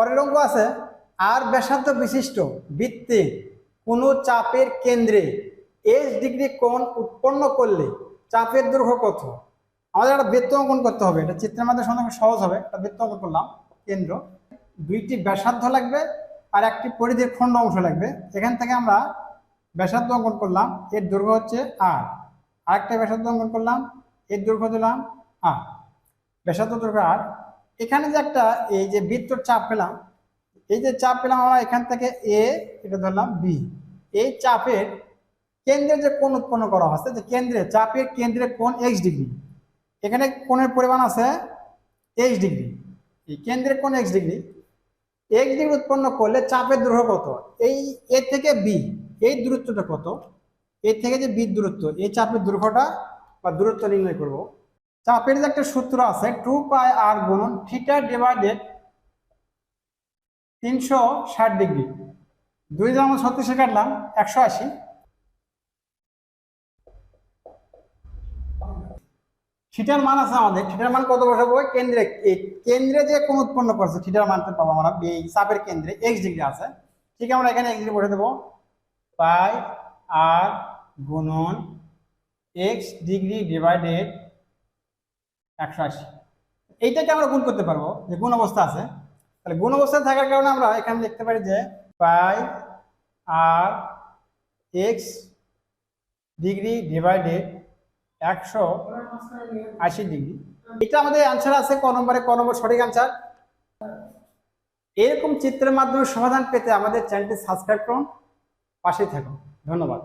পরের অঙ্ক আছে। আর ব্যাসার্ধ বিশিষ্ট বৃত্তে কোনো চাপের কেন্দ্রে এস ডিগ্রি কোণ উৎপন্ন করলে চাপের দৈর্ঘ্য কত? আমাদের একটা বৃত্ত অঙ্কন করতে হবে। এটা চিত্রের মাধ্যমে সঙ্গে সহজ হবে। একটা বৃত্ত অঙ্কন করলাম। কেন্দ্র। দুইটি ব্যাসার্ধ লাগবে আর একটি পরিধির খণ্ড অংশ লাগবে। এখান থেকে আমরা ব্যাসার্ধ অঙ্কন করলাম। এর দৈর্ঘ্য হচ্ছে আর আরেকটা ব্যাসার্ধ অঙ্কন করলাম। এর দৈর্ঘ্য দিলাম আর ব্যাসার্ধ দৈর্ঘ্য আর এখানে যে একটা, এই যে বৃত্তর চাপ পেলাম, এই যে চাপ পেলাম আমরা এখান থেকে এ এটা ধরলাম বি এই চাপের কেন্দ্রে যে কোণ উৎপন্ন করা হচ্ছে যে কেন্দ্রে চাপের কেন্দ্রে কোণ এক্স ডিগ্রি। এখানে কোণের পরিমাণ আছে এইচ ডিগ্রি। এই কেন্দ্রে কোণ এক্স ডিগ্রি। এক্স ডিগ্রি উৎপন্ন করলে চাপের দৈর্ঘ্য কত? এই এ থেকে বি এই দূরত্বটা কত? এর থেকে যে বি দূরত্ব, এই চাপের দৈর্ঘ্যটা বা দূরত্ব নির্ণয় করব। চাপের যে একটা সূত্র আছে, টু পাই আর গুণন থিটা ডিভাইডেড তিনশো ষাট ডিগ্রি। দুই যেমন ছত্রিশে কাটলাম, একশো আশি। থিটার মান আছে আমাদের, থিটার মান কত বসে বসাবো? কেন্দ্রে কেন্দ্রে যে কোন উৎপন্ন করছে, থিটার মানটা পাবো আমরা, এই চাপের কেন্দ্রে এক্স ডিগ্রি আছে। ঠিক আমরা এখানে এক্স ডিগ্রি বসে দেবো। পাই আর গুণন এক্স ডিগ্রি ডিভাইডেড একশো আশি। এইটাকে আমরা গুণ করতে পারব, যে গুণ অবস্থা আছে। তাহলে গুণ অবস্থায় থাকার কারণে আমরা এখানে লিখতে পারি যে পাই আর এক্স ডিগ্রি ডিভাইডেড একশো আশি ডিগ্রি। এটা আমাদের আনসার আছে ক নম্বরে, ক নম্বর সঠিক আনসার এরকম চিত্রের মাধ্যমে সমাধান পেতে আমাদের চ্যানেলটি সাবস্ক্রাইব করুন, পাশেই থাকুন। ধন্যবাদ।